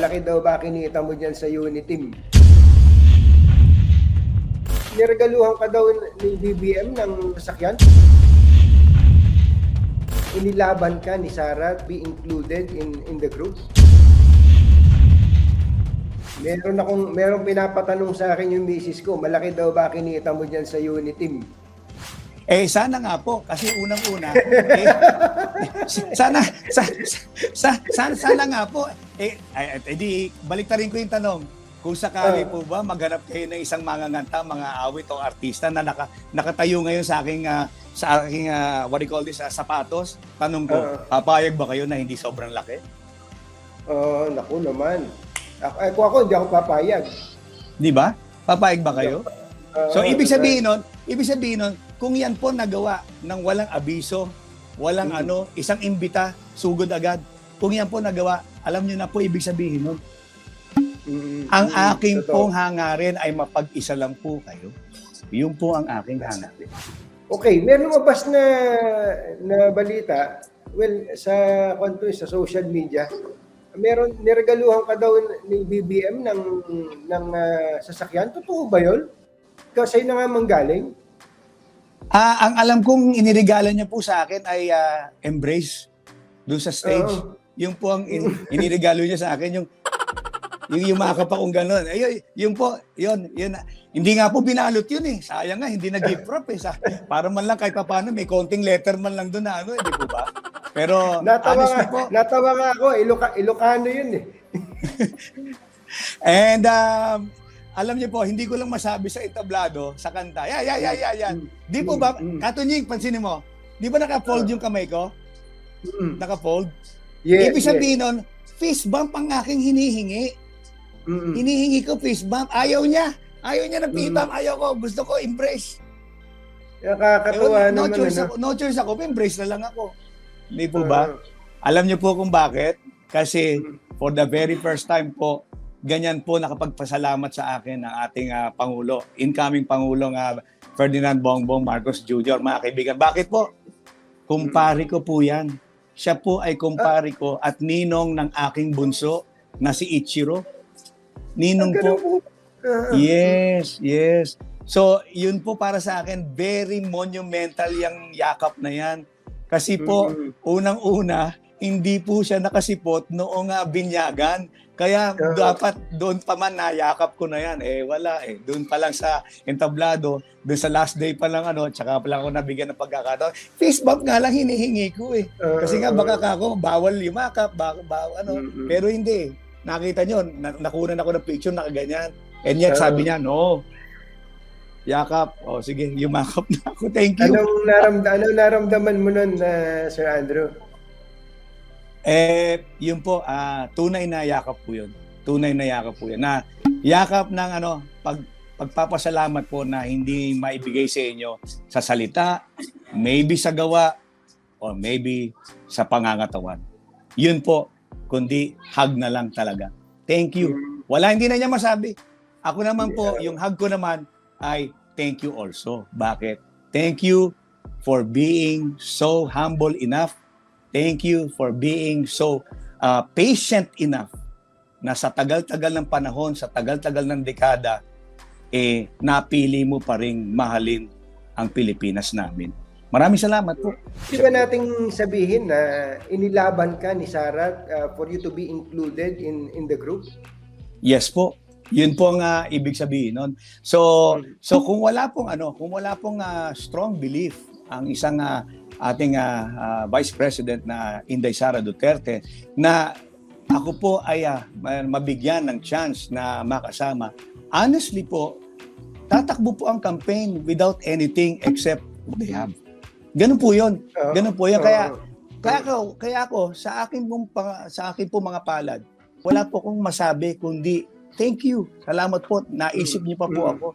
malaki daw ba kinita mo dyan sa Uniteam? Niregaluhan ka daw ni BBM ng sasakyan? Inilaban ka ni Sarah be included in in the group? Meron akong meron pinapatanong sa akin yung misis ko, malaki daw ba kinita mo dyan sa Uniteam? Eh sana nga po kasi unang-una eh, sana sa, sa, sana sana nga po eh, ay, eh, di baliktarin ko yung tanong kung sakali po ba maghanap kayo ng isang manganganta, mga awit o artista na naka, nakatayo ngayon sa aking ah, sa aking ah, what do you call this ah, sapatos, tanong ko, Ah. papayag ba kayo na hindi sobrang laki? Oh, naku naman. Ako, eh, kung ako, hindi ako papayag. Di ba? Papayag ba kayo? Ah, So ibig sabihin nun, ibig sabihin nun, kung yan po nagawa ng walang abiso, walang Mm. ano, isang imbita, sugod agad. Kung yan po nagawa, alam niyo na po ibig sabihin nun. Mm, Ang mm, aking totoo. pong hangarin ay mapag-isa lang po kayo. Yun po ang aking hangarin. Okay, meron lumabas na na balita, well, sa kwanto sa social media, meron niregaluhan ka daw ni BBM ng ng ah, sasakyan. Totoo ba 'yon? Kasi na nga manggaling. Ah, ang alam kong iniregalo niya po sa akin ay ah, embrace doon sa stage. Oo. Yung po ang in, iniregalo niya sa akin yung yung yumakap akong gano'n. Ayun, yun po, yun, yun. Hindi nga po binalot yun eh. Sayang nga, hindi nag-gift wrap eh. Sa, para man lang kahit paano, may konting letter man lang doon na ano, hindi po ba? Pero Natawa honestly nga, po, natawa nga ako, Iloca, Ilocano 'yun eh. and um, alam niyo po, hindi ko lang masabi sa entablado, sa kanta. Yeah, yeah, yeah, yeah, yeah. Di po ba, Mm, mm. Katunying, pansinin mo, di ba naka-fold yung kamay ko? Mm. Naka-fold? Yeah, Ibig sabihin nun, fist bump ang aking hinihingi. yeah. Mm, mm. Hinihingi ko fist bump. Ayaw niya. Ayaw niya ng fist Mm. bump. Ayaw ko. Gusto ko embrace. Nakakatawa Ewan, no naman. choice ano. ako. No choice ako. Embrace na lang ako. Hindi po ba? Ah, Alam niyo po kung bakit? Kasi Mm. for the very first time po, ganyan po nakapagpasalamat sa akin ang ating ah, Pangulo, incoming Pangulong ah, Ferdinand Bongbong Marcos Jr. Mga kaibigan, bakit po? Kumpari ko po yan. Siya po ay kumpari ko at ninong ng aking bunso na si Ichiro. Ninong po. Ah, Yes, yes. So, yun po para sa akin, very monumental yung yakap na yan. Kasi po, mm. unang-una, hindi po siya nakasipot noong uh, binyagan. Kaya Ah. dapat doon pa man nayakap ko na yan. Eh, wala eh. Doon pa lang sa entablado, doon sa last day pa lang ano, tsaka pa lang ako nabigyan ng pagkakataon. Fist bump nga lang hinihingi ko eh. Ah, Kasi nga ah, baka kako, bawal yumakap, baka, bawal, ano. Mm, mm. Pero hindi. Nakita nyo, na, nakunan ako ng picture nakaganyan. And yet, sabi niya, no. Yakap. O, sige, yumakap na ako. Thank you. Anong naramda anong naramdaman mo nun, ah, Sir Andrew? Eh, yun po, ah, tunay na yakap po yun. Tunay na yakap po yun. Na yakap ng ano, pag, pagpapasalamat po na hindi maibigay sa inyo sa salita, maybe sa gawa, or maybe sa pangangatawan. Yun po, kundi hug na lang talaga. Thank you. Wala, hindi na niya masabi. Ako naman po, yung hug ko naman ay thank you also. Bakit? Thank you for being so humble enough. Thank you for being so uh, patient enough na sa tagal-tagal ng panahon, sa tagal-tagal ng dekada, eh, napili mo pa ring mahalin ang Pilipinas namin. Maraming salamat po. Di ba nating sabihin na inilaban ka ni Sarah uh, for you to be included in in the group? Yes po. Yun po ang ah, ibig sabihin nun. So, so kung wala pong ano, kung wala pong ah, strong belief ang isang ah, ating ah, ah, Vice President na Inday Sara Duterte na ako po ay ma- mabigyan ng chance na makasama. Honestly po, tatakbo po ang campaign without anything except what they have. Ganun po 'yon. Ganun po 'yan kaya kaya ako, kaya ako sa akin pong sa akin po mga palad, wala po akong masabi kundi thank you. Salamat po. Naisip niyo pa po Mm. ako.